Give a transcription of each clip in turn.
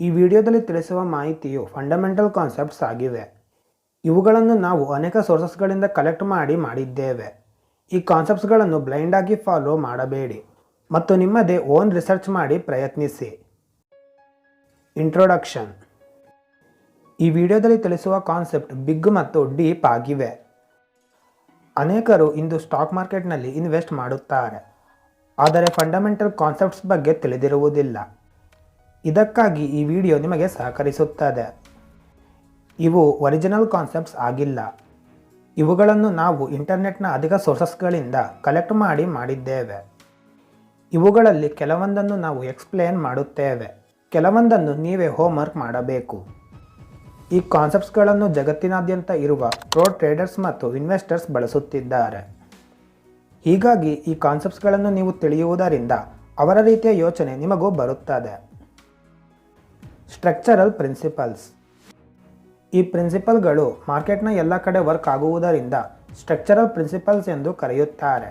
ಈ ವಿಡಿಯೋದಲ್ಲಿ ತಿಳಿಸುವ ಮಾಹಿತಿಯು ಫಂಡಮೆಂಟಲ್ ಕಾನ್ಸೆಪ್ಟ್ಸ್ ಆಗಿವೆ. ಇವುಗಳನ್ನು ನಾವು ಅನೇಕ ಸೋರ್ಸಸ್ಗಳಿಂದ ಕಲೆಕ್ಟ್ ಮಾಡಿ ಮಾಡಿದ್ದೇವೆ. ಈ ಕಾನ್ಸೆಪ್ಟ್ಸ್ಗಳನ್ನು ಬ್ಲೈಂಡಾಗಿ ಫಾಲೋ ಮಾಡಬೇಡಿ ಮತ್ತು ನಿಮ್ಮದೇ ಓನ್ ರಿಸರ್ಚ್ ಮಾಡಿ ಪ್ರಯತ್ನಿಸಿ. ಇಂಟ್ರೊಡಕ್ಷನ್ ಈ ವಿಡಿಯೋದಲ್ಲಿ ತಿಳಿಸುವ ಕಾನ್ಸೆಪ್ಟ್ ಬಿಗ್ ಮತ್ತು ಡೀಪ್ ಆಗಿವೆ. ಅನೇಕರು ಇಂದು ಸ್ಟಾಕ್ ಮಾರ್ಕೆಟ್ನಲ್ಲಿ ಇನ್ವೆಸ್ಟ್ ಮಾಡುತ್ತಾರೆ. ಆದರೆ ಫಂಡಮೆಂಟಲ್ ಕಾನ್ಸೆಪ್ಟ್ಸ್ ಬಗ್ಗೆ ತಿಳಿದಿರುವುದಿಲ್ಲ. ಇದಕ್ಕಾಗಿ ಈ ವಿಡಿಯೋ ನಿಮಗೆ ಸಹಕರಿಸುತ್ತದೆ. ಇವು ಒರಿಜಿನಲ್ ಕಾನ್ಸೆಪ್ಟ್ಸ್ ಆಗಿಲ್ಲ. ಇವುಗಳನ್ನು ನಾವು ಇಂಟರ್ನೆಟ್ನ ಅಧಿಕ ಸೋರ್ಸಸ್ಗಳಿಂದ ಕಲೆಕ್ಟ್ ಮಾಡಿ ಮಾಡಿದ್ದೇವೆ. ಇವುಗಳಲ್ಲಿ ಕೆಲವೊಂದನ್ನು ನಾವು ಎಕ್ಸ್ಪ್ಲೇನ್ ಮಾಡುತ್ತೇವೆ. ಕೆಲವೊಂದನ್ನು ನೀವೇ ಹೋಮ್ವರ್ಕ್ ಮಾಡಬೇಕು. ಈ ಕಾನ್ಸೆಪ್ಟ್ಸ್ಗಳನ್ನು ಜಗತ್ತಿನಾದ್ಯಂತ ಇರುವ ಪ್ರೋ ಟ್ರೇಡರ್ಸ್ ಮತ್ತು ಇನ್ವೆಸ್ಟರ್ಸ್ ಬಳಸುತ್ತಿದ್ದಾರೆ. ಹೀಗಾಗಿ ಈ ಕಾನ್ಸೆಪ್ಟ್ಸ್ಗಳನ್ನು ನೀವು ತಿಳಿಯುವುದರಿಂದ ಅವರ ರೀತಿಯ ಯೋಚನೆ ನಿಮಗೂ ಬರುತ್ತದೆ. ಸ್ಟ್ರಕ್ಚರಲ್ ಪ್ರಿನ್ಸಿಪಲ್ಸ್ ಈ ಪ್ರಿನ್ಸಿಪಲ್ಗಳು ಮಾರ್ಕೆಟ್ನ ಎಲ್ಲ ಕಡೆ ವರ್ಕ್ ಆಗುವುದರಿಂದ ಸ್ಟ್ರಕ್ಚರಲ್ ಪ್ರಿನ್ಸಿಪಲ್ಸ್ ಎಂದು ಕರೆಯುತ್ತಾರೆ.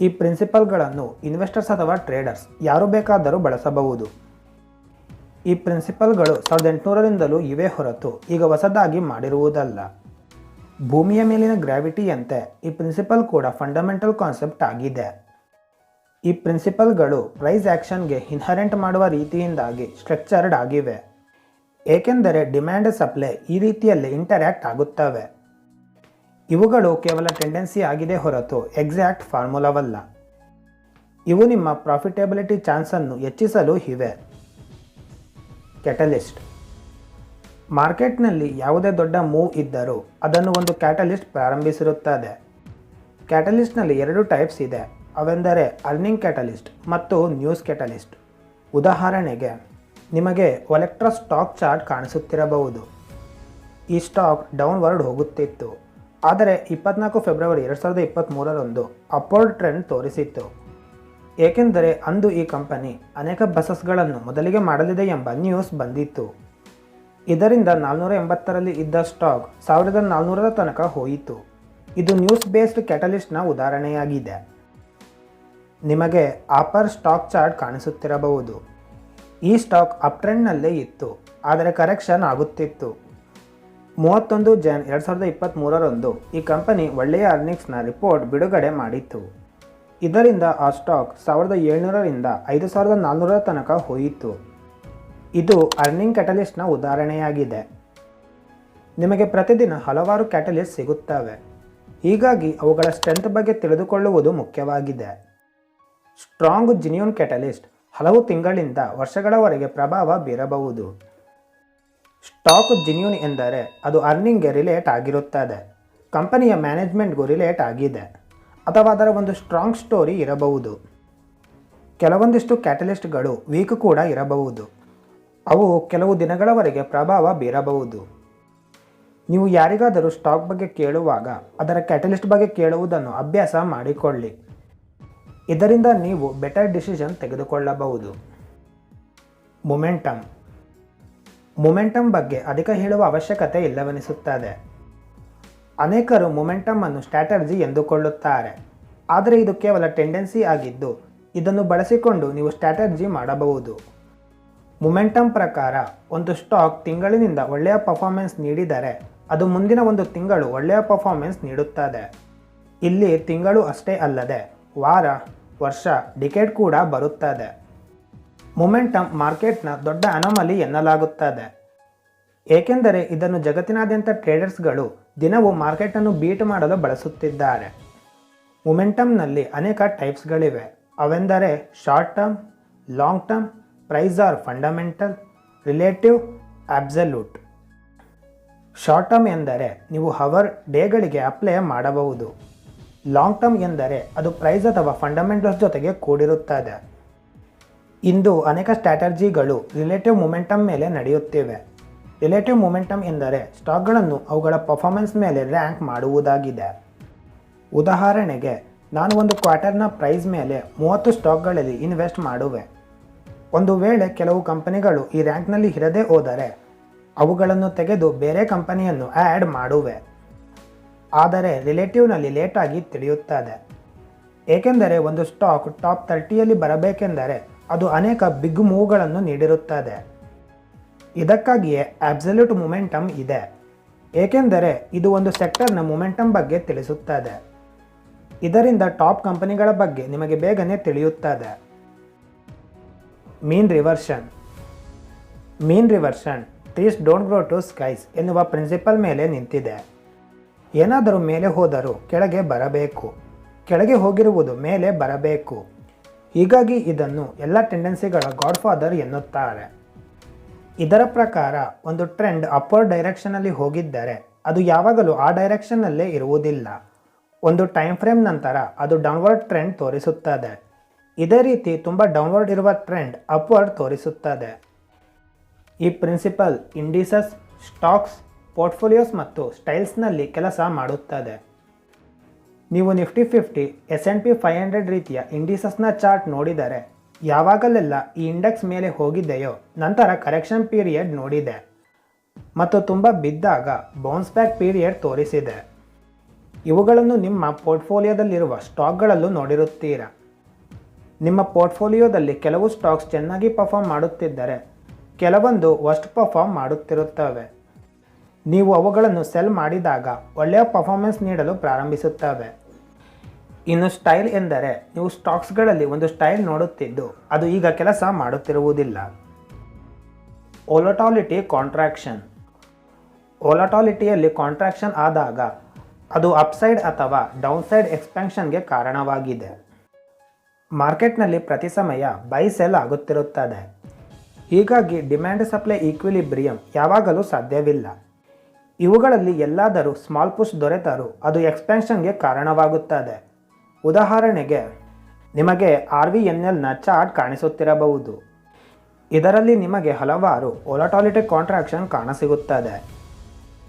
ಈ ಪ್ರಿನ್ಸಿಪಲ್ಗಳನ್ನು ಇನ್ವೆಸ್ಟರ್ಸ್ ಅಥವಾ ಟ್ರೇಡರ್ಸ್ ಯಾರು ಬೇಕಾದರೂ ಬಳಸಬಹುದು. ಈ ಪ್ರಿನ್ಸಿಪಲ್ಗಳು ಸಾವಿರದ ಎಂಟುನೂರರಿಂದಲೂ ಇವೆ ಹೊರತು ಈಗ ಹೊಸದಾಗಿ ಮಾಡಿರುವುದಲ್ಲ. ಭೂಮಿಯ ಮೇಲಿನ ಗ್ರಾವಿಟಿಯಂತೆ ಈ ಪ್ರಿನ್ಸಿಪಲ್ ಕೂಡ ಫಂಡಮೆಂಟಲ್ ಕಾನ್ಸೆಪ್ಟ್ ಆಗಿದೆ. ಈ ಪ್ರಿನ್ಸಿಪಲ್ಗಳು ಪ್ರೈಸ್ ಆ್ಯಕ್ಷನ್ಗೆ ಇನ್ಹರೆಂಟ್ ಮಾಡುವ ರೀತಿಯಿಂದಾಗಿ ಸ್ಟ್ರಕ್ಚರ್ಡ್ ಆಗಿವೆ. ಏಕೆಂದರೆ ಡಿಮ್ಯಾಂಡ್ ಸಪ್ಲೈ ಈ ರೀತಿಯಲ್ಲಿ ಇಂಟರ್ಯಾಕ್ಟ್ ಆಗುತ್ತವೆ. ಇವುಗಳು ಕೇವಲ ಟೆಂಡೆನ್ಸಿ ಆಗಿದೆ ಹೊರತು ಎಕ್ಸಾಕ್ಟ್ ಫಾರ್ಮುಲಾವಲ್ಲ. ಇವು ನಿಮ್ಮ ಪ್ರಾಫಿಟೇಬಿಲಿಟಿ ಚಾನ್ಸನ್ನು ಹೆಚ್ಚಿಸಲು ಇವೆ. ಕ್ಯಾಟಲಿಸ್ಟ್. ಮಾರ್ಕೆಟ್ನಲ್ಲಿ ಯಾವುದೇ ದೊಡ್ಡ ಮೂವ್ ಇದ್ದರೂ ಅದನ್ನು ಒಂದು ಕ್ಯಾಟಲಿಸ್ಟ್ ಪ್ರಾರಂಭಿಸಿರುತ್ತದೆ. ಕ್ಯಾಟಲಿಸ್ಟ್ನಲ್ಲಿ ಎರಡು ಟೈಪ್ಸ್ ಇದೆ. ಅವೆಂದರೆ ಅರ್ನಿಂಗ್ ಕ್ಯಾಟಲಿಸ್ಟ್ ಮತ್ತು ನ್ಯೂಸ್ ಕ್ಯಾಟಲಿಸ್ಟ್. ಉದಾಹರಣೆಗೆ, ನಿಮಗೆ ಒಲೆಕ್ಟ್ರಾ ಸ್ಟಾಕ್ ಚಾರ್ಟ್ ಕಾಣಿಸುತ್ತಿರಬಹುದು. ಈ ಸ್ಟಾಕ್ ಡೌನ್ವರ್ಡ್ ಹೋಗುತ್ತಿತ್ತು. ಆದರೆ ಇಪ್ಪತ್ನಾಲ್ಕು ಫೆಬ್ರವರಿ ಎರಡು ಸಾವಿರದ ಇಪ್ಪತ್ತ್ಮೂರರಂದು ಅಪ್ವರ್ಡ್ ಟ್ರೆಂಡ್ ತೋರಿಸಿತ್ತು. ಏಕೆಂದರೆ ಅಂದು ಈ ಕಂಪನಿ ಅನೇಕ ಬಸಸ್ಗಳನ್ನು ಮೊದಲಿಗೆ ಮಾಡಲಿದೆ ಎಂಬ ನ್ಯೂಸ್ ಬಂದಿತ್ತು. ಇದರಿಂದ ನಾಲ್ನೂರ ಎಂಬತ್ತರಲ್ಲಿ ಇದ್ದ ಸ್ಟಾಕ್ ಸಾವಿರದ ನಾಲ್ನೂರರ ತನಕ ಹೋಯಿತು. ಇದು ನ್ಯೂಸ್ ಬೇಸ್ಡ್ ಕ್ಯಾಟಲಿಸ್ಟ್ನ ಉದಾಹರಣೆಯಾಗಿದೆ. ನಿಮಗೆ ಆಪರ್ ಸ್ಟಾಕ್ ಚಾರ್ಟ್ ಕಾಣಿಸುತ್ತಿರಬಹುದು. ಈ ಸ್ಟಾಕ್ ಅಪ್ ಟ್ರೆಂಡ್ನಲ್ಲೇ ಇತ್ತು, ಆದರೆ ಕರೆಕ್ಷನ್ ಆಗುತ್ತಿತ್ತು. ಮೂವತ್ತೊಂದು ಜನ್ ಎರಡು ಸಾವಿರದ ಇಪ್ಪತ್ತ್ಮೂರರಂದು ಈ ಕಂಪನಿ ಒಳ್ಳೆಯ ಅರ್ನಿಂಗ್ಸ್ನ ರಿಪೋರ್ಟ್ ಬಿಡುಗಡೆ ಮಾಡಿತ್ತು. ಇದರಿಂದ ಆ ಸ್ಟಾಕ್ ಸಾವಿರದ ಏಳ್ನೂರರಿಂದ ಐದು ಸಾವಿರದ ನಾಲ್ನೂರರ ತನಕ ಹೋಯಿತು. ಇದು ಅರ್ನಿಂಗ್ ಕ್ಯಾಟಲಿಸ್ಟ್ನ ಉದಾಹರಣೆಯಾಗಿದೆ. ನಿಮಗೆ ಪ್ರತಿದಿನ ಹಲವಾರು ಕ್ಯಾಟಲಿಸ್ಟ್ ಸಿಗುತ್ತವೆ. ಹೀಗಾಗಿ ಅವುಗಳ ಸ್ಟ್ರೆಂತ್ ಬಗ್ಗೆ ತಿಳಿದುಕೊಳ್ಳುವುದು ಮುಖ್ಯವಾಗಿದೆ. ಸ್ಟ್ರಾಂಗ್ ಜಿನಿಯೂನ್ ಕ್ಯಾಟಲಿಸ್ಟ್ ಹಲವು ತಿಂಗಳಿಂದ ವರ್ಷಗಳವರೆಗೆ ಪ್ರಭಾವ ಬೀರಬಹುದು. ಸ್ಟಾಕ್ ಜಿನ್ಯೂನ್ ಎಂದರೆ ಅದು ಅರ್ನಿಂಗ್ಗೆ ರಿಲೇಟ್ ಆಗಿರುತ್ತದೆ. ಕಂಪನಿಯ ಮ್ಯಾನೇಜ್ಮೆಂಟ್ಗೂ ರಿಲೇಟ್ ಆಗಿದೆ. ಅಥವಾ ಅದರ ಒಂದು ಸ್ಟ್ರಾಂಗ್ ಸ್ಟೋರಿ ಇರಬಹುದು. ಕೆಲವೊಂದಿಷ್ಟು ಕ್ಯಾಟಲಿಸ್ಟ್ಗಳು ವೀಕ್ ಕೂಡ ಇರಬಹುದು. ಅವು ಕೆಲವು ದಿನಗಳವರೆಗೆ ಪ್ರಭಾವ ಬೀರಬಹುದು. ನೀವು ಯಾರಿಗಾದರೂ ಸ್ಟಾಕ್ ಬಗ್ಗೆ ಕೇಳುವಾಗ ಅದರ ಕ್ಯಾಟಲಿಸ್ಟ್ ಬಗ್ಗೆ ಕೇಳುವುದನ್ನು ಅಭ್ಯಾಸ ಮಾಡಿಕೊಳ್ಳಿ. ಇದರಿಂದ ನೀವು ಬೆಟರ್ ಡಿಸಿಷನ್ ತೆಗೆದುಕೊಳ್ಳಬಹುದು. ಮೊಮೆಂಟಮ್ ಮೊಮೆಂಟಮ್ ಬಗ್ಗೆ ಅಧಿಕ ಹೇಳುವ ಅವಶ್ಯಕತೆ ಇಲ್ಲವೆನಿಸುತ್ತದೆ. ಅನೇಕರು ಮೊಮೆಂಟಮ್ ಅನ್ನು ಸ್ಟ್ರಾಟರ್ಜಿ ಎಂದುಕೊಳ್ಳುತ್ತಾರೆ. ಆದರೆ ಇದು ಕೇವಲ ಟೆಂಡೆನ್ಸಿ ಆಗಿದ್ದು, ಇದನ್ನು ಬಳಸಿಕೊಂಡು ನೀವು ಸ್ಟ್ರಾಟರ್ಜಿ ಮಾಡಬಹುದು. ಮೊಮೆಂಟಮ್ ಪ್ರಕಾರ, ಒಂದು ಸ್ಟಾಕ್ ತಿಂಗಳಿನಿಂದ ಒಳ್ಳೆಯ ಪರ್ಫಾರ್ಮೆನ್ಸ್ ನೀಡಿದರೆ, ಅದು ಮುಂದಿನ ಒಂದು ತಿಂಗಳು ಒಳ್ಳೆಯ ಪರ್ಫಾರ್ಮೆನ್ಸ್ ನೀಡುತ್ತದೆ. ಇಲ್ಲಿ ತಿಂಗಳು ಅಷ್ಟೇ ಅಲ್ಲದೆ ವಾರ, ವರ್ಷ ಡಿಕೆಟ್ ಕೂಡ ಬರುತ್ತದೆ. ಮೊಮೆಂಟಮ್ ಮಾರ್ಕೆಟ್ನ ದೊಡ್ಡ ಅನಮಲಿ ಎನ್ನಲಾಗುತ್ತದೆ. ಏಕೆಂದರೆ ಇದನ್ನು ಜಗತ್ತಿನಾದ್ಯಂತ ಟ್ರೇಡರ್ಸ್ಗಳು ದಿನವೂ ಮಾರ್ಕೆಟನ್ನು ಬೀಟ್ ಮಾಡಲು ಬಳಸುತ್ತಿದ್ದಾರೆ. ಮೊಮೆಂಟಮ್ನಲ್ಲಿ ಅನೇಕ ಟೈಪ್ಸ್ಗಳಿವೆ. ಅವೆಂದರೆ short term long term price or fundamental, relative absolute short term ಎಂದರೆ ನೀವು ಹವರ್ ಡೇಗಳಿಗೆ ಅಪ್ಲೈ ಮಾಡಬಹುದು. ಲಾಂಗ್ ಟರ್ಮ್ ಎಂದರೆ ಅದು ಪ್ರೈಸ್ ಅಥವಾ ಫಂಡಮೆಂಟಲ್ಸ್ ಜೊತೆಗೆ ಕೂಡಿರುತ್ತದೆ. ಇಂದು ಅನೇಕ ಸ್ಟ್ರಾಟರ್ಜಿಗಳು ರಿಲೇಟಿವ್ ಮೊಮೆಂಟಮ್ ಮೇಲೆ ನಡೆಯುತ್ತಿವೆ. ರಿಲೇಟಿವ್ ಮೊಮೆಂಟಮ್ ಎಂದರೆ ಸ್ಟಾಕ್ಗಳನ್ನು ಅವುಗಳ ಪರ್ಫಾರ್ಮೆನ್ಸ್ ಮೇಲೆ ರ್ಯಾಂಕ್ ಮಾಡುವುದಾಗಿದೆ. ಉದಾಹರಣೆಗೆ, ನಾನು ಒಂದು ಕ್ವಾರ್ಟರ್ನ ಪ್ರೈಸ್ ಮೇಲೆ ಮೂವತ್ತು ಸ್ಟಾಕ್ಗಳಲ್ಲಿ ಇನ್ವೆಸ್ಟ್ ಮಾಡುವೆ. ಒಂದು ವೇಳೆ ಕೆಲವು ಕಂಪನಿಗಳು ಈ ರ್ಯಾಂಕ್ನಲ್ಲಿ ಇರದೇ ಹೋದರೆ, ಅವುಗಳನ್ನು ತೆಗೆದು ಬೇರೆ ಕಂಪನಿಯನ್ನು ಆ್ಯಡ್ ಮಾಡುವೆ. ಆದರೆ ರಿಲೇಟಿವ್ನಲ್ಲಿ ಲೇಟಾಗಿ ತಿಳಿಯುತ್ತದೆ. ಏಕೆಂದರೆ ಒಂದು ಸ್ಟಾಕ್ ಟಾಪ್ ತರ್ಟಿಯಲ್ಲಿ ಬರಬೇಕೆಂದರೆ ಅದು ಅನೇಕ ಬಿಗ್ ಮೂವ್ಗಳನ್ನು ನೀಡಿರುತ್ತದೆ. ಇದಕ್ಕಾಗಿಯೇ ಅಬ್ಸಲ್ಯೂಟ್ ಮೊಮೆಂಟಮ್ ಇದೆ. ಏಕೆಂದರೆ ಇದು ಒಂದು ಸೆಕ್ಟರ್ನ ಮೊಮೆಂಟಮ್ ಬಗ್ಗೆ ತಿಳಿಸುತ್ತದೆ. ಇದರಿಂದ ಟಾಪ್ ಕಂಪನಿಗಳ ಬಗ್ಗೆ ನಿಮಗೆ ಬೇಗನೆ ತಿಳಿಯುತ್ತದೆ. Mean reversion. Mean reversion trees don't grow to skies ಎನ್ನುವ ಪ್ರಿನ್ಸಿಪಲ್ ಮೇಲೆ ನಿಂತಿದೆ. ಏನಾದರೂ ಮೇಲೆ ಹೋದರೂ ಕೆಳಗೆ ಬರಬೇಕು. ಕೆಳಗೆ ಹೋಗಿರುವುದು ಮೇಲೆ ಬರಬೇಕು. ಹೀಗಾಗಿ ಇದನ್ನು ಎಲ್ಲ ಟೆಂಡೆನ್ಸಿಗಳ ಗಾಡ್ ಫಾದರ್ ಎನ್ನುತ್ತಾರೆ. ಇದರ ಪ್ರಕಾರ ಒಂದು ಟ್ರೆಂಡ್ ಅಪ್ವರ್ಡ್ ಡೈರೆಕ್ಷನಲ್ಲಿ ಹೋಗಿದ್ದರೆ ಅದು ಯಾವಾಗಲೂ ಆ ಡೈರೆಕ್ಷನ್ನಲ್ಲೇ ಇರುವುದಿಲ್ಲ. ಒಂದು ಟೈಮ್ ಫ್ರೇಮ್ ನಂತರ ಅದು ಡೌನ್ವರ್ಡ್ ಟ್ರೆಂಡ್ ತೋರಿಸುತ್ತದೆ. ಇದೇ ರೀತಿ ತುಂಬ ಡೌನ್ವರ್ಡ್ ಇರುವ ಟ್ರೆಂಡ್ ಅಪ್ವರ್ಡ್ ತೋರಿಸುತ್ತದೆ. ಈ ಪ್ರಿನ್ಸಿಪಲ್ ಇಂಡಿಸಸ್ ಸ್ಟಾಕ್ಸ್ ಪೋರ್ಟ್ಫೋಲಿಯೋಸ್ ಮತ್ತು ಸ್ಟೈಲ್ಸ್ನಲ್ಲಿ ಕೆಲಸ ಮಾಡುತ್ತದೆ. ನೀವು Nifty fifty S N P five hundred ರೀತಿಯ ಇಂಡಿಸಸ್ನ ಚಾರ್ಟ್ ನೋಡಿದರೆ, ಯಾವಾಗಲೆಲ್ಲ ಈ ಇಂಡೆಕ್ಸ್ ಮೇಲೆ ಹೋಗಿದೆಯೋ, ನಂತರ ಕರೆಕ್ಷನ್ ಪೀರಿಯಡ್ ನೋಡಿದೆ. ಮತ್ತು ತುಂಬ ಬಿದ್ದಾಗ ಬೌನ್ಸ್ ಬ್ಯಾಕ್ ಪೀರಿಯಡ್ ತೋರಿಸಿದೆ. ಇವುಗಳನ್ನು ನಿಮ್ಮ ಪೋರ್ಟ್ಫೋಲಿಯೋದಲ್ಲಿರುವ ಸ್ಟಾಕ್ಗಳಲ್ಲೂ ನೋಡಿರುತ್ತೀರಾ? ನಿಮ್ಮ ಪೋರ್ಟ್ಫೋಲಿಯೋದಲ್ಲಿ ಕೆಲವು ಸ್ಟಾಕ್ಸ್ ಚೆನ್ನಾಗಿ ಪರ್ಫಾರ್ಮ್ ಮಾಡುತ್ತಿದ್ದರೆ, ಕೆಲವೊಂದು ವರ್ಸ್ಟ್ ಪರ್ಫಾರ್ಮ್ ಮಾಡುತ್ತಿರುತ್ತವೆ. ನೀವು ಅವುಗಳನ್ನು ಸೆಲ್ ಮಾಡಿದಾಗ ಒಳ್ಳೆಯ ಪರ್ಫಾರ್ಮೆನ್ಸ್ ನೀಡಲು ಪ್ರಾರಂಭಿಸುತ್ತವೆ. ಇನ್ನು ಸ್ಟೈಲ್ ಎಂದರೆ ನೀವು ಸ್ಟಾಕ್ಸ್ಗಳಲ್ಲಿ ಒಂದು ಸ್ಟೈಲ್ ನೋಡುತ್ತಿದ್ದು, ಅದು ಈಗ ಕೆಲಸ ಮಾಡುತ್ತಿರುವುದಿಲ್ಲ. ಓಲಟಾಲಿಟಿ ಕಾಂಟ್ರಾಕ್ಷನ್ ಓಲಟಾಲಿಟಿಯಲ್ಲಿ ಕಾಂಟ್ರಾಕ್ಷನ್ ಆದಾಗ ಅದು ಅಪ್ಸೈಡ್ ಅಥವಾ ಡೌನ್ಸೈಡ್ ಎಕ್ಸ್ಪ್ಯಾನ್ಷನ್ಗೆ ಕಾರಣವಾಗಿದೆ. ಮಾರ್ಕೆಟ್ನಲ್ಲಿ ಪ್ರತಿ ಸಮಯ ಬೈ ಸೆಲ್ ಆಗುತ್ತಿರುತ್ತದೆ. ಹೀಗಾಗಿ ಡಿಮ್ಯಾಂಡ್ ಸಪ್ಲೈ ಈಕ್ವಿಲಿಬ್ರಿಯಂ ಯಾವಾಗಲೂ ಸಾಧ್ಯವಿಲ್ಲ. ಇವುಗಳಲ್ಲಿ ಎಲ್ಲಾದರೂ ಸ್ಮಾಲ್ ಪುಷ್ ದೊರೆತರೂ ಅದು ಎಕ್ಸ್ಪೆನ್ಷನ್ಗೆ ಕಾರಣವಾಗುತ್ತದೆ. ಉದಾಹರಣೆಗೆ, ನಿಮಗೆ ಆರ್ ವಿ ಎನ್ ಎಲ್ನ ಚಾರ್ಟ್ ಕಾಣಿಸುತ್ತಿರಬಹುದು. ಇದರಲ್ಲಿ ನಿಮಗೆ ಹಲವಾರು ಓಲಟಾಲಿಟಿಕ್ ಕಾಂಟ್ರಾಕ್ಷನ್ ಕಾಣಸಿಗುತ್ತದೆ.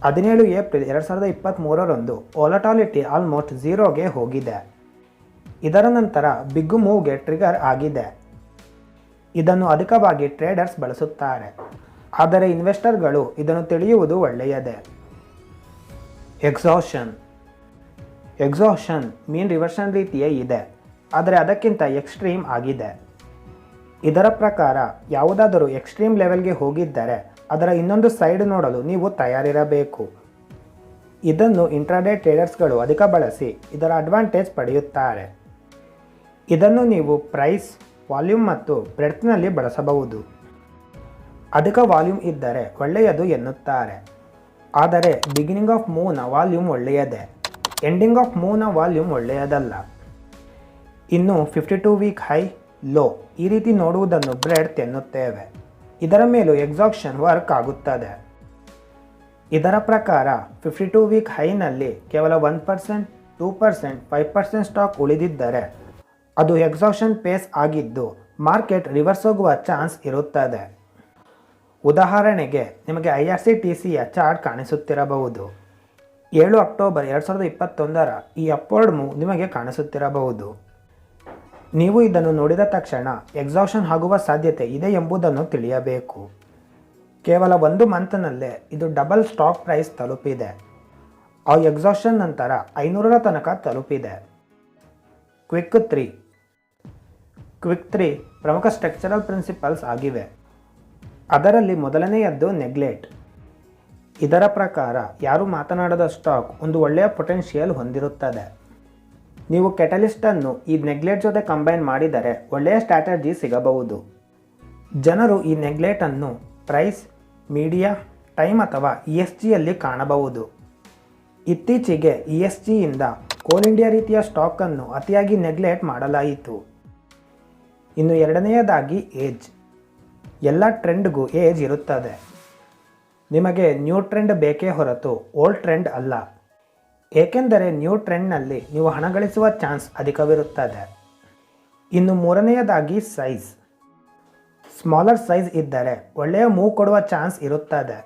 ಹದಿನೇಳು ಏಪ್ರಿಲ್ ಎರಡು ಸಾವಿರದ ಇಪ್ಪತ್ತ್ಮೂರರಂದು ಓಲಟಾಲಿಟಿ ಆಲ್ಮೋಸ್ಟ್ ಝೀರೋಗೆ ಹೋಗಿದೆ. ಇದರ ನಂತರ ಬಿಗ್ ಮೂವ್ಗೆ ಟ್ರಿಗರ್ ಆಗಿದೆ. ಇದನ್ನು ಅಧಿಕವಾಗಿ ಟ್ರೇಡರ್ಸ್ ಬಳಸುತ್ತಾರೆ. ಆದರೆ ಇನ್ವೆಸ್ಟರ್ಗಳು ಇದನ್ನು ತಿಳಿಯುವುದು ಒಳ್ಳೆಯದೇ. ಎಕ್ಸಾಷನ್ ಎಕ್ಸಾಷನ್ ಮೀನ್ ರಿವರ್ಷನ್ ರೀತಿಯೇ ಇದೆ, ಆದರೆ ಅದಕ್ಕಿಂತ ಎಕ್ಸ್ಟ್ರೀಮ್ ಆಗಿದೆ. ಇದರ ಪ್ರಕಾರ ಯಾವುದಾದರೂ ಎಕ್ಸ್ಟ್ರೀಮ್ ಲೆವೆಲ್ಗೆ ಹೋಗಿದ್ದರೆ ಅದರ ಇನ್ನೊಂದು ಸೈಡ್ ನೋಡಲು ನೀವು ತಯಾರಿರಬೇಕು. ಇದನ್ನು ಇಂಟ್ರಾಡೇ ಟ್ರೇಡರ್ಸ್ಗಳು ಅಧಿಕ ಬಳಸಿ ಇದರ ಅಡ್ವಾಂಟೇಜ್ ಪಡೆಯುತ್ತಾರೆ. ಇದನ್ನು ನೀವು ಪ್ರೈಸ್ ವಾಲ್ಯೂಮ್ ಮತ್ತು ಬ್ರೆಡ್ತ್ನಲ್ಲಿ ಬಳಸಬಹುದು. ಅಧಿಕ ವಾಲ್ಯೂಮ್ ಇದ್ದರೆ ಒಳ್ಳೆಯದು ಎನ್ನುತ್ತಾರೆ. ಆದರೆ ಬಿಗಿನಿಂಗ್ ಆಫ್ ಮೂವ್ನ ವಾಲ್ಯೂಮ್ ಒಳ್ಳೆಯದೇ. ಎಂಡಿಂಗ್ ಆಫ್ ಮೂವ್ನ ವಾಲ್ಯೂಮ್ ಒಳ್ಳೆಯದಲ್ಲ. ಇನ್ನು fifty two week high low ಈ ರೀತಿ ನೋಡುವುದನ್ನು ಬ್ರೆಡ್ ತಿನ್ನುತ್ತೇವೆ ಇದರ ಮೇಲೂ ಎಕ್ಸಾಕ್ಷನ್ ವರ್ಕ್ ಆಗುತ್ತದೆ. ಇದರ ಪ್ರಕಾರ ಫಿಫ್ಟಿ ಟು ವೀಕ್ ಹೈನಲ್ಲಿ ಕೇವಲ one percent two percent five percent stock ಉಳಿದಿದ್ದರೆ ಅದು ಎಕ್ಸಾಕ್ಷನ್ ಪೇಸ್ ಆಗಿದ್ದು ಮಾರ್ಕೆಟ್ ರಿವರ್ಸ್ ಹೋಗುವ ಚಾನ್ಸ್ ಇರುತ್ತದೆ. ಉದಾಹರಣೆಗೆ, ನಿಮಗೆ ಐ ಆರ್ ಸಿ ಟಿ ಸಿಯ ಚಾರ್ಟ್ ಕಾಣಿಸುತ್ತಿರಬಹುದು. ಏಳು ಅಕ್ಟೋಬರ್ ಎರಡು ಸಾವಿರದ ಇಪ್ಪತ್ತೊಂದರ ಈ ಅಪ್ವರ್ಡ್ ಮೂವ್ ನಿಮಗೆ ಕಾಣಿಸುತ್ತಿರಬಹುದು. ನೀವು ಇದನ್ನು ನೋಡಿದ ತಕ್ಷಣ ಎಕ್ಸಾಷನ್ ಆಗುವ ಸಾಧ್ಯತೆ ಇದೆ ಎಂಬುದನ್ನು ತಿಳಿಯಬೇಕು. ಕೇವಲ ಒಂದು ಮಂತ್ನಲ್ಲೇ ಇದು ಡಬಲ್ ಸ್ಟಾಕ್ ಪ್ರೈಸ್ ತಲುಪಿದೆ. ಆ ಎಕ್ಸಾಷನ್ ನಂತರ ಐನೂರರ ತನಕ ತಲುಪಿದೆ. Quick three. ಕ್ವಿಕ್ ತ್ರೀ ಪ್ರಮುಖ ಸ್ಟ್ರಕ್ಚರಲ್ ಪ್ರಿನ್ಸಿಪಲ್ಸ್ ಆಗಿವೆ. ಅದರಲ್ಲಿ ಮೊದಲನೆಯದ್ದು ನೆಗ್ಲೆಟ್ ಇದರ ಪ್ರಕಾರ ಯಾರು ಮಾತನಾಡದ ಸ್ಟಾಕ್ ಒಂದು ಒಳ್ಳೆಯ ಪೊಟೆನ್ಷಿಯಲ್ ಹೊಂದಿರುತ್ತದೆ. ನೀವು ಕೆಟಲಿಸ್ಟನ್ನು ಈ ನೆಗ್ಲೆಟ್ ಜೊತೆ ಕಂಬೈನ್ ಮಾಡಿದರೆ ಒಳ್ಳೆಯ ಸ್ಟ್ರಾಟಜಿ ಸಿಗಬಹುದು. ಜನರು ಈ ನೆಗ್ಲೆಟನ್ನು ಪ್ರೈಸ್, ಮೀಡಿಯಾ, ಟೈಮ್ ಅಥವಾ ಇ ಎಸ್ ಜಿಯಲ್ಲಿ ಕಾಣಬಹುದು. ಇತ್ತೀಚೆಗೆ ಇ ಎಸ್ ಜಿಯಿಂದ ಕೋಲ್ ಇಂಡಿಯಾ ರೀತಿಯ ಸ್ಟಾಕನ್ನು ಅತಿಯಾಗಿ ನೆಗ್ಲೆಟ್ ಮಾಡಲಾಯಿತು. ಇನ್ನು ಎರಡನೆಯದಾಗಿ ಏಜ್. ಎಲ್ಲ ಟ್ರೆಂಡ್ಗೂ ಏಜ್ ಇರುತ್ತದೆ. ನಿಮಗೆ ನ್ಯೂ ಟ್ರೆಂಡ್ ಬೇಕೇ ಹೊರತು ಓಲ್ಡ್ ಟ್ರೆಂಡ್ ಅಲ್ಲ. ಏಕೆಂದರೆ ನ್ಯೂ ಟ್ರೆಂಡ್ನಲ್ಲಿ ನೀವು ಹಣ ಗಳಿಸುವ ಚಾನ್ಸ್ ಅಧಿಕವಿರುತ್ತದೆ. ಇನ್ನು ಮೂರನೆಯದಾಗಿ ಸೈಜ್. ಸ್ಮಾಲರ್ ಸೈಜ್ ಇದ್ದರೆ ಒಳ್ಳೆಯ ಮೂವ್ ಕೊಡುವ ಚಾನ್ಸ್ ಇರುತ್ತದೆ.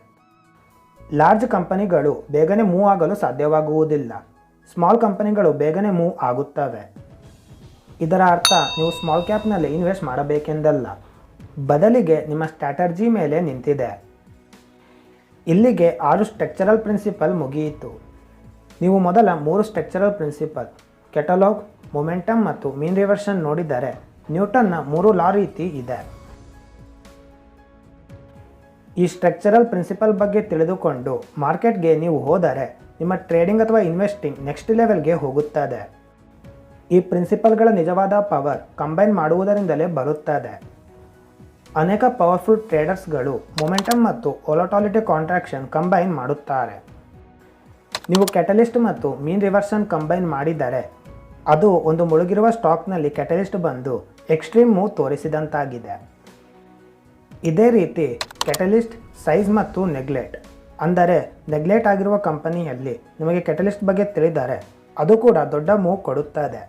ಲಾರ್ಜ್ ಕಂಪನಿಗಳು ಬೇಗನೆ ಮೂವ್ ಆಗಲು ಸಾಧ್ಯವಾಗುವುದಿಲ್ಲ. ಸ್ಮಾಲ್ ಕಂಪನಿಗಳು ಬೇಗನೆ ಮೂವ್ ಆಗುತ್ತವೆ. ಇದರ ಅರ್ಥ ನೀವು ಸ್ಮಾಲ್ ಕ್ಯಾಪ್ನಲ್ಲಿ ಇನ್ವೆಸ್ಟ್ ಮಾಡಬೇಕೆಂದಲ್ಲ. ಬದಲಿಗೆ ನಿಮ್ಮ ಸ್ಟ್ರಾಟರ್ಜಿ ಮೇಲೆ ನಿಂತಿದೆ. ಇಲ್ಲಿಗೆ ಆರು ಸ್ಟ್ರಕ್ಚರಲ್ ಪ್ರಿನ್ಸಿಪಲ್ ಮುಗಿಯಿತು. ನೀವು ಮೊದಲ ಮೂರು ಸ್ಟ್ರಕ್ಚರಲ್ ಪ್ರಿನ್ಸಿಪಲ್, ಕೆಟಲಾಗ್, ಮೊಮೆಂಟಮ್ ಮತ್ತು ಮೀನ್ ರಿವರ್ಷನ್ ನೋಡಿದರೆ ನ್ಯೂಟನ್ನ ಮೂರು ಲಾ ರೀತಿ ಇದೆ. ಈ ಸ್ಟ್ರಕ್ಚರಲ್ ಪ್ರಿನ್ಸಿಪಲ್ ಬಗ್ಗೆ ತಿಳಿದುಕೊಂಡು ಮಾರ್ಕೆಟ್ಗೆ ನೀವು ಹೋದರೆ ನಿಮ್ಮ ಟ್ರೇಡಿಂಗ್ ಅಥವಾ ಇನ್ವೆಸ್ಟಿಂಗ್ ನೆಕ್ಸ್ಟ್ ಲೆವೆಲ್ಗೆ ಹೋಗುತ್ತದೆ. ಈ ಪ್ರಿನ್ಸಿಪಲ್ಗಳ ನಿಜವಾದ ಪವರ್ ಕಂಬೈನ್ ಮಾಡುವುದರಿಂದಲೇ ಬರುತ್ತದೆ. ಅನೇಕ ಪವರ್ಫುಲ್ ಟ್ರೇಡರ್ಸ್ಗಳು ಮೊಮೆಂಟಮ್ ಮತ್ತು ಒಲಟಾಲಿಟಿ ಕಾಂಟ್ರಾಕ್ಷನ್ ಕಂಬೈನ್ ಮಾಡುತ್ತಾರೆ. ನೀವು ಕ್ಯಾಟಲಿಸ್ಟ್ ಮತ್ತು ಮೀನ್ ರಿವರ್ಷನ್ ಕಂಬೈನ್ ಮಾಡಿದರೆ, ಅದು ಒಂದು ಮುಳುಗಿರುವ ಸ್ಟಾಕ್ನಲ್ಲಿ ಕ್ಯಾಟಲಿಸ್ಟ್ ಬಂದು ಎಕ್ಸ್ಟ್ರೀಮ್ ಮೂವ್ ತೋರಿಸಿದಂತಾಗಿದೆ. ಇದೇ ರೀತಿ ಕ್ಯಾಟಲಿಸ್ಟ್ ಸೈಜ್ ಮತ್ತು ನೆಗ್ಲೆಟ್ ಅಂದರೆ ನೆಗ್ಲೆಟ್ ಆಗಿರುವ ಕಂಪನಿಯಲ್ಲಿ ನಿಮಗೆ ಕ್ಯಾಟಲಿಸ್ಟ್ ಬಗ್ಗೆ ತಿಳಿದರೆ, ಅದು ಕೂಡ ದೊಡ್ಡ ಮೂವ್ ಕೊಡುತ್ತದೆ.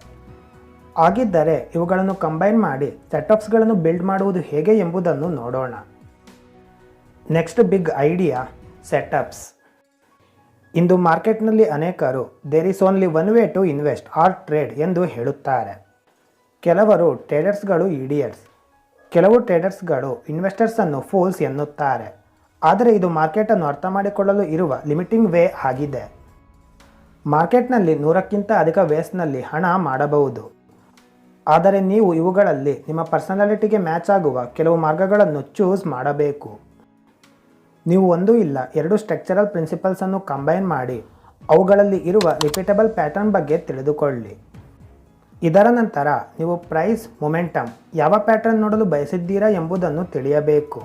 ಆಗಿದ್ದರೆ ಇವುಗಳನ್ನು ಕಂಬೈನ್ ಮಾಡಿ ಸೆಟಪ್ಸ್ಗಳನ್ನು ಬಿಲ್ಡ್ ಮಾಡುವುದು ಹೇಗೆ ಎಂಬುದನ್ನು ನೋಡೋಣ. ನೆಕ್ಸ್ಟ್ ಬಿಗ್ ಐಡಿಯಾ ಸೆಟಪ್ಸ್ ಇಂದು ಮಾರ್ಕೆಟ್ನಲ್ಲಿ ಅನೇಕರು there is only one way to invest or trade ಎಂದು ಹೇಳುತ್ತಾರೆ. ಕೆಲವರು ಟ್ರೇಡರ್ಸ್ಗಳು ಇಡಿಯಟ್ಸ್ ಕೆಲವು ಟ್ರೇಡರ್ಸ್ಗಳು ಇನ್ವೆಸ್ಟರ್ಸನ್ನು ಫೂಲ್ಸ್ ಎನ್ನುತ್ತಾರೆ. ಆದರೆ ಇದು ಮಾರ್ಕೆಟನ್ನು ಅರ್ಥ ಮಾಡಿಕೊಳ್ಳಲು ಇರುವ ಲಿಮಿಟಿಂಗ್ ವೇ ಆಗಿದೆ. ಮಾರ್ಕೆಟ್ನಲ್ಲಿ ನೂರಕ್ಕಿಂತ ಅಧಿಕ ವೇಸ್ನಲ್ಲಿ ಹಣ ಮಾಡಬಹುದು. ಆದರೆ ನೀವು ಇವುಗಳಲ್ಲಿ ನಿಮ್ಮ ಪರ್ಸನಾಲಿಟಿಗೆ ಮ್ಯಾಚ್ ಆಗುವ ಕೆಲವು ಮಾರ್ಗಗಳನ್ನು ಚೂಸ್ ಮಾಡಬೇಕು. ನೀವು ಒಂದು ಇಲ್ಲ, ಎರಡು ಸ್ಟ್ರಕ್ಚರಲ್ ಪ್ರಿನ್ಸಿಪಲ್ಸನ್ನು ಕಂಬೈನ್ ಮಾಡಿ, ಅವುಗಳಲ್ಲಿ ಇರುವ ರಿಪೀಟಬಲ್ ಪ್ಯಾಟರ್ನ್ ಬಗ್ಗೆ ತಿಳಿದುಕೊಳ್ಳಿ. ಇದರ ನಂತರ ನೀವು ಪ್ರೈಸ್, ಮೊಮೆಂಟಮ್, ಯಾವ ಪ್ಯಾಟರ್ನ್ ನೋಡಲು ಬಯಸಿದ್ದೀರಾ ಎಂಬುದನ್ನು ತಿಳಿಯಬೇಕು.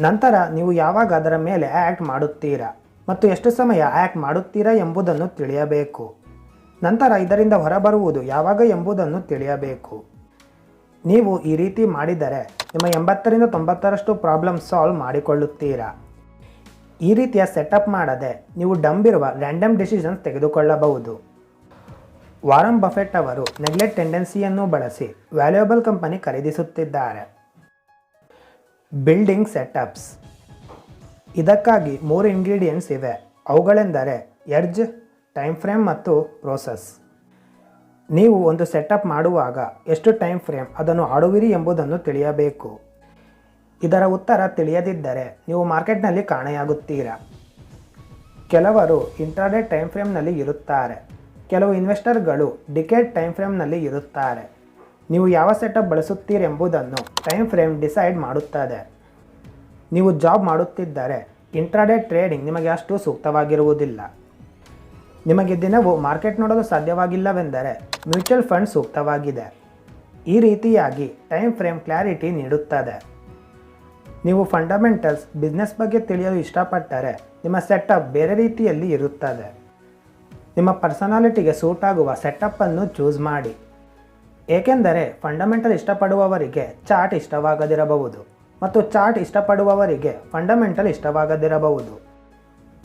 ನಂತರ ನೀವು ಯಾವಾಗ ಅದರ ಮೇಲೆ ಆ್ಯಕ್ಟ್ ಮಾಡುತ್ತೀರಾ ಮತ್ತು ಎಷ್ಟು ಸಮಯ ಆ್ಯಕ್ಟ್ ಮಾಡುತ್ತೀರಾ ಎಂಬುದನ್ನು ತಿಳಿಯಬೇಕು. ನಂತರ ಇದರಿಂದ ಹೊರಬರುವುದು ಯಾವಾಗ ಎಂಬುದನ್ನು ತಿಳಿಯಬೇಕು. ನೀವು ಈ ರೀತಿ ಮಾಡಿದರೆ ನಿಮ್ಮ ಎಂಬತ್ತರಿಂದ ತೊಂಬತ್ತರಷ್ಟು ಪ್ರಾಬ್ಲಮ್ ಸಾಲ್ವ್ ಮಾಡಿಕೊಳ್ಳುತ್ತೀರಾ. ಈ ರೀತಿಯ ಸೆಟಪ್ ಮಾಡದೆ ನೀವು ಡಂಬಿರುವ ರ್ಯಾಂಡಮ್ ಡಿಸಿಷನ್ಸ್ ತೆಗೆದುಕೊಳ್ಳಬಹುದು. ವಾರಂ ಬಫೆಟ್ ಅವರು ನೆಗ್ಲೆಕ್ಟ್ ಟೆಂಡೆನ್ಸಿಯನ್ನು ಬಳಸಿ ವ್ಯಾಲ್ಯೂಯಬಲ್ ಕಂಪನಿ ಖರೀದಿಸುತ್ತಿದ್ದಾರೆ. ಬಿಲ್ಡಿಂಗ್ ಸೆಟಪ್ಸ್ ಇದಕ್ಕಾಗಿ ಮೂರು ಇಂಗ್ರೀಡಿಯೆಂಟ್ಸ್ ಇವೆ. ಅವುಗಳೆಂದರೆ ಎಡ್ಜ್ ಟೈಮ್ ಫ್ರೇಮ್ ಮತ್ತು ಪ್ರೋಸೆಸ್ ನೀವು ಒಂದು ಸೆಟಪ್ ಮಾಡುವಾಗ ಎಷ್ಟು ಟೈಮ್ ಫ್ರೇಮ್ ಅದನ್ನು ಆಡುವಿರಿ ಎಂಬುದನ್ನು ತಿಳಿಯಬೇಕು. ಇದರ ಉತ್ತರ ತಿಳಿಯದಿದ್ದರೆ ನೀವು ಮಾರ್ಕೆಟ್ನಲ್ಲಿ ಕಾಣೆಯಾಗುತ್ತೀರಾ. ಕೆಲವರು ಇಂಟ್ರಾಡೇ ಟೈಮ್ ಫ್ರೇಮ್ನಲ್ಲಿ ಇರುತ್ತಾರೆ. ಕೆಲವು ಇನ್ವೆಸ್ಟರ್ಗಳು ಡಿಕೇಡ್ ಟೈಮ್ ಫ್ರೇಮ್ನಲ್ಲಿ ಇರುತ್ತಾರೆ. ನೀವು ಯಾವ ಸೆಟಪ್ ಬಳಸುತ್ತೀರೆಂಬುದನ್ನು ಟೈಮ್ ಫ್ರೇಮ್ ಡಿಸೈಡ್ ಮಾಡುತ್ತದೆ. ನೀವು ಜಾಬ್ ಮಾಡುತ್ತಿದ್ದರೆ ಇಂಟ್ರಾಡೇ ಟ್ರೇಡಿಂಗ್ ನಿಮಗೆ ಅಷ್ಟು ಸೂಕ್ತವಾಗಿರುವುದಿಲ್ಲ. ನಿಮಗೆ ದಿನವೂ ಮಾರ್ಕೆಟ್ ನೋಡಲು ಸಾಧ್ಯವಾಗಿಲ್ಲವೆಂದರೆ ಮ್ಯೂಚುವಲ್ ಫಂಡ್ ಸೂಕ್ತವಾಗಿದೆ. ಈ ರೀತಿಯಾಗಿ ಟೈಮ್ ಫ್ರೇಮ್ ಕ್ಲಾರಿಟಿ ನೀಡುತ್ತದೆ. ನೀವು ಫಂಡಮೆಂಟಲ್ಸ್, ಬಿಸ್ನೆಸ್ ಬಗ್ಗೆ ತಿಳಿಯಲು ಇಷ್ಟಪಟ್ಟರೆ ನಿಮ್ಮ ಸೆಟಪ್ ಬೇರೆ ರೀತಿಯಲ್ಲಿ ಇರುತ್ತದೆ. ನಿಮ್ಮ ಪರ್ಸನಾಲಿಟಿಗೆ ಸೂಟ್ ಆಗುವ ಸೆಟಪ್ಪನ್ನು ಚೂಸ್ ಮಾಡಿ. ಏಕೆಂದರೆ ಫಂಡಮೆಂಟಲ್ ಇಷ್ಟಪಡುವವರಿಗೆ ಚಾರ್ಟ್ ಇಷ್ಟವಾಗದಿರಬಹುದು ಮತ್ತು ಚಾರ್ಟ್ ಇಷ್ಟಪಡುವವರಿಗೆ ಫಂಡಮೆಂಟಲ್ ಇಷ್ಟವಾಗದಿರಬಹುದು.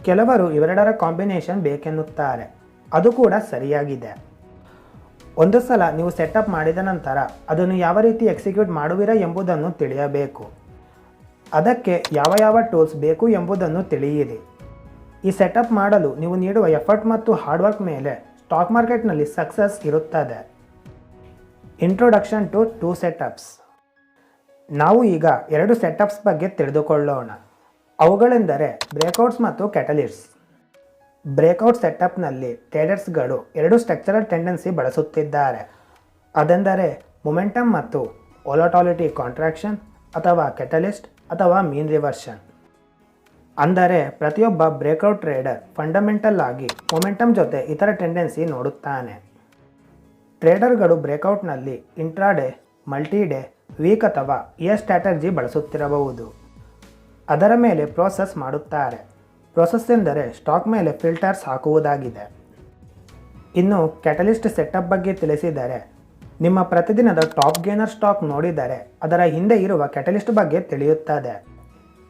ಕೆಲವರು ಇವೆರಡರ ಕಾಂಬಿನೇಷನ್ ಬೇಕೆನ್ನುತ್ತಾರೆ. ಅದು ಕೂಡ ಸರಿಯಾಗಿದೆ. ಒಂದು ಸಲ ನೀವು ಸೆಟಪ್ ಮಾಡಿದ ನಂತರ ಅದನ್ನು ಯಾವ ರೀತಿ ಎಕ್ಸಿಕ್ಯೂಟ್ ಮಾಡುವಿರಾ ಎಂಬುದನ್ನು ತಿಳಿಯಬೇಕು. ಅದಕ್ಕೆ ಯಾವ ಯಾವ ಟೂಲ್ಸ್ ಬೇಕು ಎಂಬುದನ್ನು ತಿಳಿಯಿರಿ. ಈ ಸೆಟಪ್ ಮಾಡಲು ನೀವು ನೀಡುವ ಎಫರ್ಟ್ ಮತ್ತು ಹಾರ್ಡ್ವರ್ಕ್ ಮೇಲೆ ಸ್ಟಾಕ್ ಮಾರ್ಕೆಟ್ನಲ್ಲಿ ಸಕ್ಸಸ್ ಇರುತ್ತದೆ. ಇಂಟ್ರೊಡಕ್ಷನ್ ಟು ಟೂ ಸೆಟಪ್ಸ್ ನಾವು ಈಗ ಎರಡು ಸೆಟಪ್ಸ್ ಬಗ್ಗೆ ತಿಳಿದುಕೊಳ್ಳೋಣ. ಅವುಗಳೆಂದರೆ ಬ್ರೇಕ್ಔಟ್ಸ್ ಮತ್ತು ಕ್ಯಾಟಲಿಸ್ಟ್ಸ್ ಬ್ರೇಕ್ಔಟ್ ಸೆಟಪ್ನಲ್ಲಿ ಟ್ರೇಡರ್ಸ್ಗಳು ಎರಡು ಸ್ಟ್ರಕ್ಚರಲ್ ಟೆಂಡೆನ್ಸಿ ಬಳಸುತ್ತಿದ್ದಾರೆ. ಅದೆಂದರೆ ಮೊಮೆಂಟಮ್ ಮತ್ತು ಒಲಟಾಲಿಟಿ ಕಾಂಟ್ರಾಕ್ಷನ್ ಅಥವಾ ಕೆಟಲಿಸ್ಟ್ ಅಥವಾ ಮೀನ್ ರಿವರ್ಷನ್. ಅಂದರೆ ಪ್ರತಿಯೊಬ್ಬ ಬ್ರೇಕ್ಔಟ್ ಟ್ರೇಡರ್ ಫಂಡಮೆಂಟಲ್ ಆಗಿ ಮೊಮೆಂಟಮ್ ಜೊತೆ ಇತರ ಟೆಂಡೆನ್ಸಿ ನೋಡುತ್ತಾನೆ. ಟ್ರೇಡರ್ಗಳು ಬ್ರೇಕ್ಔಟ್ನಲ್ಲಿ ಇಂಟ್ರಾಡೇ, ಮಲ್ಟಿಡೇ, ವೀಕ್ ಅಥವಾ ಇಯರ್ ಸ್ಟ್ರಾಟರ್ಜಿ ಬಳಸುತ್ತಿರಬಹುದು. ಅದರ ಮೇಲೆ ಪ್ರೋಸೆಸ್ ಮಾಡುತ್ತಾರೆ. ಪ್ರೋಸೆಸ್ ಎಂದರೆ ಸ್ಟಾಕ್ ಮೇಲೆ ಫಿಲ್ಟರ್ಸ್ ಹಾಕುವುದಾಗಿದೆ. ಇನ್ನು ಕ್ಯಾಟಲಿಸ್ಟ್ ಸೆಟಪ್ ಬಗ್ಗೆ ತಿಳಿಸಿದರೆ, ನಿಮ್ಮ ಪ್ರತಿದಿನದ ಟಾಪ್ ಗೇನರ್ ಸ್ಟಾಕ್ ನೋಡಿದರೆ, ಅದರ ಹಿಂದೆ ಇರುವ ಕ್ಯಾಟಲಿಸ್ಟ್ ಬಗ್ಗೆ ತಿಳಿಯುತ್ತದೆ.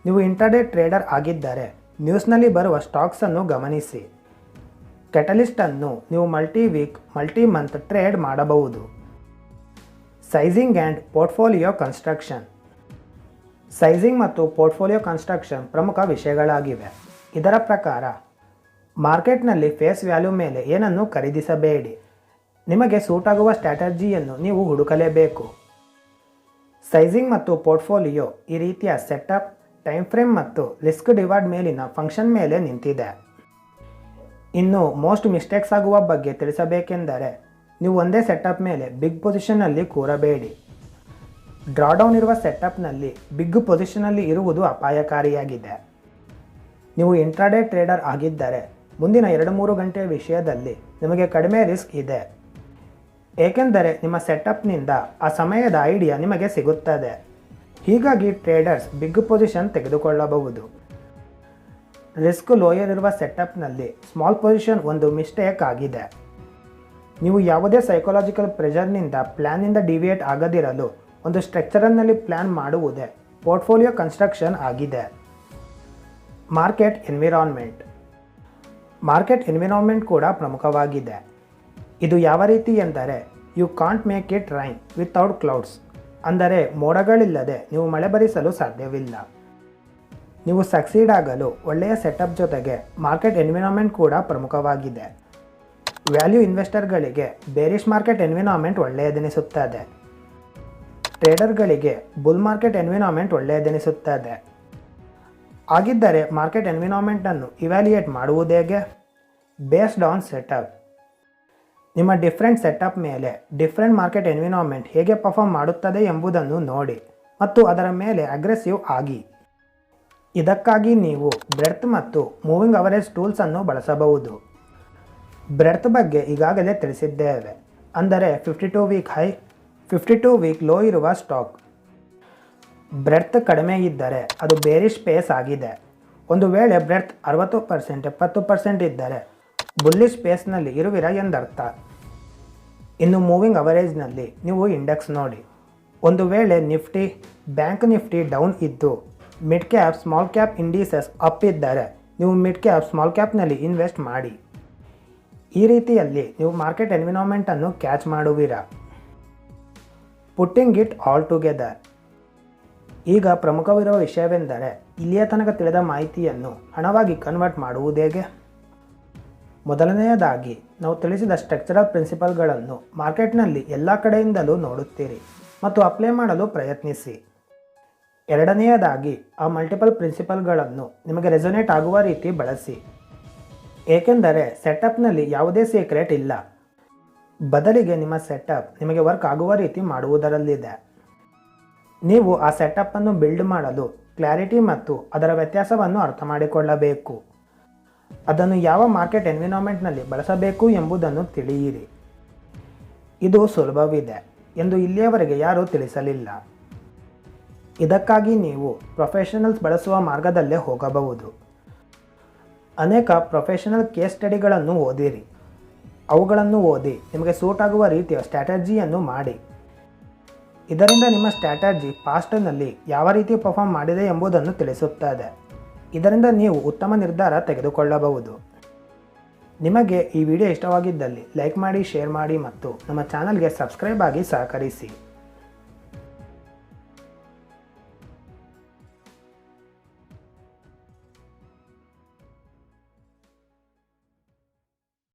ನೀವು ಇಂಟರ್ಡೇ ಟ್ರೇಡರ್ ಆಗಿದ್ದರೆ ನ್ಯೂಸ್ನಲ್ಲಿ ಬರುವ ಸ್ಟಾಕ್ಸನ್ನು ಗಮನಿಸಿ. ಕ್ಯಾಟಲಿಸ್ಟನ್ನು ನೀವು multi week multi month trade ಮಾಡಬಹುದು. Sizing and portfolio construction sizing ಮತ್ತು ಪೋರ್ಟ್ಫೋಲಿಯೋ ಕನ್ಸ್ಟ್ರಕ್ಷನ್ ಪ್ರಮುಖ ವಿಷಯಗಳಾಗಿವೆ. ಇದರ ಪ್ರಕಾರ, ಮಾರ್ಕೆಟ್ನಲ್ಲಿ ಫೇಸ್ ವ್ಯಾಲ್ಯೂ ಮೇಲೆ ಏನನ್ನು ಖರೀದಿಸಬೇಡಿ. ನಿಮಗೆ ಸೂಟಾಗುವ ಸ್ಟ್ರಾಟರ್ಜಿಯನ್ನು ನೀವು ಹುಡುಕಲೇಬೇಕು. ಸೈಜಿಂಗ್ ಮತ್ತು ಪೋರ್ಟ್ಫೋಲಿಯೋ ಈ ರೀತಿಯ ಸೆಟಪ್ ಟೈಮ್ ಫ್ರೇಮ್ ಮತ್ತು ರಿಸ್ಕ್ ಡಿವಾರ್ಡ್ ಮೇಲಿನ ಫಂಕ್ಷನ್ ಮೇಲೆ ನಿಂತಿದೆ. ಇನ್ನು ಮೋಸ್ಟ್ ಮಿಸ್ಟೇಕ್ಸ್ ಆಗುವ ಬಗ್ಗೆ ತಿಳಿಸಬೇಕೆಂದರೆ, ನೀವು ಒಂದೇ ಸೆಟಪ್ ಮೇಲೆ ಬಿಗ್ ಪೊಸಿಷನ್ನಲ್ಲಿ ಕೂರಬೇಡಿ. ಡ್ರಾಡೌನ್ ಇರುವ ಸೆಟಪ್ನಲ್ಲಿ ಬಿಗ್ ಪೊಸಿಷನಲ್ಲಿ ಇರುವುದು ಅಪಾಯಕಾರಿಯಾಗಿದೆ. ನೀವು ಇಂಟ್ರಾಡೇ ಟ್ರೇಡರ್ ಆಗಿದ್ದರೆ ಮುಂದಿನ ಎರಡು ಮೂರು ಗಂಟೆಯ ವಿಷಯದಲ್ಲಿ ನಿಮಗೆ ಕಡಿಮೆ ರಿಸ್ಕ್ ಇದೆ. ಏಕೆಂದರೆ ನಿಮ್ಮ ಸೆಟಪ್ನಿಂದ ಆ ಸಮಯದ ಐಡಿಯಾ ನಿಮಗೆ ಸಿಗುತ್ತದೆ. ಹೀಗಾಗಿ ಟ್ರೇಡರ್ಸ್ ಬಿಗ್ ಪೊಸಿಷನ್ ತೆಗೆದುಕೊಳ್ಳಬಹುದು. ರಿಸ್ಕ್ ಲೋಯರ್ ಇರುವ ಸೆಟಪ್ನಲ್ಲಿ ಸ್ಮಾಲ್ ಪೊಸಿಷನ್ ಒಂದು ಮಿಸ್ಟೇಕ್ ಆಗಿದೆ. ನೀವು ಯಾವುದೇ ಸೈಕೋಲಾಜಿಕಲ್ ಪ್ರೆಷರ್ನಿಂದ ಪ್ಲ್ಯಾನಿಂದ ಡಿವಿಯೇಟ್ ಆಗದಿರಲು ಒಂದು ಸ್ಟ್ರಕ್ಚರನ್ನಲ್ಲಿ ಪ್ಲ್ಯಾನ್ ಮಾಡುವುದೇ ಪೋರ್ಟ್ಫೋಲಿಯೋ ಕನ್ಸ್ಟ್ರಕ್ಷನ್ ಆಗಿದೆ. Market environment. ಮಾರ್ಕೆಟ್ ಎನ್ವಿರಾನ್ಮೆಂಟ್ ಕೂಡ ಪ್ರಮುಖವಾಗಿದೆ. ಇದು ಯಾವ ರೀತಿ ಎಂದರೆ, you can't make it rain without clouds. ಅಂದರೆ, ಮೋಡಗಳಿಲ್ಲದೆ ನೀವು ಮಳೆ ಬರಿಸಲು ಸಾಧ್ಯವಿಲ್ಲ. ನೀವು ಸಕ್ಸೀಡ್ ಆಗಲು ಒಳ್ಳೆಯ ಸೆಟಪ್ ಜೊತೆಗೆ ಮಾರ್ಕೆಟ್ ಎನ್ವಿರಾನ್ಮೆಂಟ್ ಕೂಡ ಪ್ರಮುಖವಾಗಿದೆ. ವ್ಯಾಲ್ಯೂ ಇನ್ವೆಸ್ಟರ್ಗಳಿಗೆ ಬೇರಿಷ್ ಮಾರ್ಕೆಟ್ ಎನ್ವಿರಾನ್ಮೆಂಟ್ ಒಳ್ಳೆಯದೆನಿಸುತ್ತದೆ. ಟ್ರೇಡರ್ಗಳಿಗೆ ಬುಲ್ ಮಾರ್ಕೆಟ್ ಎನ್ವಿರಾನ್ಮೆಂಟ್ ಒಳ್ಳೆಯದೆನಿಸುತ್ತದೆ. ಆಗಿದ್ದರೆ ಮಾರ್ಕೆಟ್ ಎನ್ವಿರಾನ್ಮೆಂಟನ್ನು ಇವ್ಯಾಲ್ಯೂಯೇಟ್ ಮಾಡುವುದೇಗೆ ಬೇಸ್ಡ್ ಆನ್ ಸೆಟಪ್. ನಿಮ್ಮ ಡಿಫ್ರೆಂಟ್ ಸೆಟಪ್ ಮೇಲೆ ಡಿಫ್ರೆಂಟ್ ಮಾರ್ಕೆಟ್ ಎನ್ವಿರಾನ್ಮೆಂಟ್ ಹೇಗೆ ಪರ್ಫಾರ್ಮ್ ಮಾಡುತ್ತದೆ ಎಂಬುದನ್ನು ನೋಡಿ ಮತ್ತು ಅದರ ಮೇಲೆ ಅಗ್ರೆಸಿವ್ ಆಗಿ. ಇದಕ್ಕಾಗಿ ನೀವು ಬ್ರೆಡ್ತ್ ಮತ್ತು ಮೂವಿಂಗ್ ಅವರೇಜ್ ಟೂಲ್ಸನ್ನು ಬಳಸಬಹುದು. ಬ್ರೆಡ್ತ್ ಬಗ್ಗೆ ಈಗಾಗಲೇ ತಿಳಿಸಿದ್ದೇವೆ. ಅಂದರೆ fifty two week high fifty two week low ಇರುವ ಸ್ಟಾಕ್ ಬ್ರೆತ್ ಕಡಿಮೆ ಇದ್ದರೆ ಅದು ಬೇರಿಶ್ ಸ್ಪೇಸ್ ಆಗಿದೆ. ಒಂದು ವೇಳೆ ಬ್ರೆತ್ ಅರವತ್ತು ಪರ್ಸೆಂಟ್ ಎಪ್ಪತ್ತು ಪರ್ಸೆಂಟ್ ಇದ್ದರೆ ಬುಲ್ಲಿ ಸ್ಪೇಸ್ನಲ್ಲಿ ಇರುವಿರ ಎಂದರ್ಥ. ಇನ್ನು ಮೂವಿಂಗ್ ಅವರೇಜ್ನಲ್ಲಿ ನೀವು ಇಂಡೆಕ್ಸ್ ನೋಡಿ. ಒಂದು ವೇಳೆ ನಿಫ್ಟಿ ಬ್ಯಾಂಕ್ ನಿಫ್ಟಿ ಡೌನ್ ಇದ್ದು mid cap small cap indices up ಇದ್ದರೆ ನೀವು ಮಿಡ್ ಕ್ಯಾಪ್ ಸ್ಮಾಲ್ ಕ್ಯಾಪ್ನಲ್ಲಿ ಇನ್ವೆಸ್ಟ್ ಮಾಡಿ. ಈ ರೀತಿಯಲ್ಲಿ ನೀವು ಮಾರ್ಕೆಟ್ ಎನ್ವಿರಾನ್ಮೆಂಟನ್ನು ಕ್ಯಾಚ್ ಮಾಡುವಿರಾ. ಪುಟ್ಟಿಂಗ್ ಇಟ್ ಆಲ್ ಟುಗೆದರ್ ಈಗ ಪ್ರಮುಖವಿರುವ ವಿಷಯವೆಂದರೆ ಇಲ್ಲಿಯ ತನಕ ತಿಳಿದ ಮಾಹಿತಿಯನ್ನು ಹಣವಾಗಿ ಕನ್ವರ್ಟ್ ಮಾಡುವುದೇಗೆ ಮೊದಲನೆಯದಾಗಿ, ನಾವು ತಿಳಿಸಿದ ಸ್ಟ್ರಕ್ಚರಲ್ ಪ್ರಿನ್ಸಿಪಲ್ಗಳನ್ನು ಮಾರ್ಕೆಟ್ನಲ್ಲಿ ಎಲ್ಲ ಕಡೆಯಿಂದಲೂ ನೋಡುತ್ತೀರಿ ಮತ್ತು ಅಪ್ಲೈ ಮಾಡಲು ಪ್ರಯತ್ನಿಸಿ. ಎರಡನೆಯದಾಗಿ, ಆ ಮಲ್ಟಿಪಲ್ ಪ್ರಿನ್ಸಿಪಲ್ಗಳನ್ನು ನಿಮಗೆ ರೆಸೊನೇಟ್ ಆಗುವ ರೀತಿ ಬಳಸಿ. ಏಕೆಂದರೆ ಸೆಟಪ್ನಲ್ಲಿ ಯಾವುದೇ ಸೀಕ್ರೆಟ್ ಇಲ್ಲ. ಬದಲಿಗೆ ನಿಮ್ಮ ಸೆಟಪ್ ನಿಮಗೆ ವರ್ಕ್ ಆಗುವ ರೀತಿ ಮಾಡುವುದರಲ್ಲಿದೆ. ನೀವು ಆ ಸೆಟಪ್ಪನ್ನು ಬಿಲ್ಡ್ ಮಾಡಲು ಕ್ಲಾರಿಟಿ ಮತ್ತು ಅದರ ವ್ಯತ್ಯಾಸವನ್ನು ಅರ್ಥ ಮಾಡಿಕೊಳ್ಳಬೇಕು. ಅದನ್ನು ಯಾವ ಮಾರ್ಕೆಟ್ ಎನ್ವಿರಾನ್ಮೆಂಟ್ನಲ್ಲಿ ಬಳಸಬೇಕು ಎಂಬುದನ್ನು ತಿಳಿಯಿರಿ. ಇದು ಸುಲಭವಿದೆ ಎಂದು ಇಲ್ಲಿಯವರೆಗೆ ಯಾರೂ ತಿಳಿಸಲಿಲ್ಲ. ಇದಕ್ಕಾಗಿ ನೀವು ಪ್ರೊಫೆಷನಲ್ಸ್ ಬಳಸುವ ಮಾರ್ಗದಲ್ಲೇ ಹೋಗಬಹುದು. ಅನೇಕ ಪ್ರೊಫೆಷನಲ್ ಕೇಸ್ ಸ್ಟಡಿಗಳನ್ನು ಓದಿರಿ. ಅವುಗಳನ್ನು ಓದಿ ನಿಮಗೆ ಸೂಟ್ ಆಗುವ ರೀತಿಯ ಸ್ಟ್ರಾಟಜಿಯನ್ನು ಮಾಡಿ. ಇದರಿಂದ ನಿಮ್ಮ ಸ್ಟ್ರಾಟಜಿ ಪಾಸ್ಟ್ನಲ್ಲಿ ಯಾವ ರೀತಿ ಪರ್ಫಾರ್ಮ್ ಮಾಡಿದೆ ಎಂಬುದನ್ನು ತಿಳಿಸುತ್ತದೆ. ಇದರಿಂದ ನೀವು ಉತ್ತಮ ನಿರ್ಧಾರ ತೆಗೆದುಕೊಳ್ಳಬಹುದು. ನಿಮಗೆ ಈ ವಿಡಿಯೋ ಇಷ್ಟವಾಗಿದ್ದಲ್ಲಿ ಲೈಕ್ ಮಾಡಿ, ಶೇರ್ ಮಾಡಿ ಮತ್ತು ನಮ್ಮ ಚಾನಲ್ಗೆ ಸಬ್ಸ್ಕ್ರೈಬ್ ಆಗಿ ಸಹಕರಿಸಿ.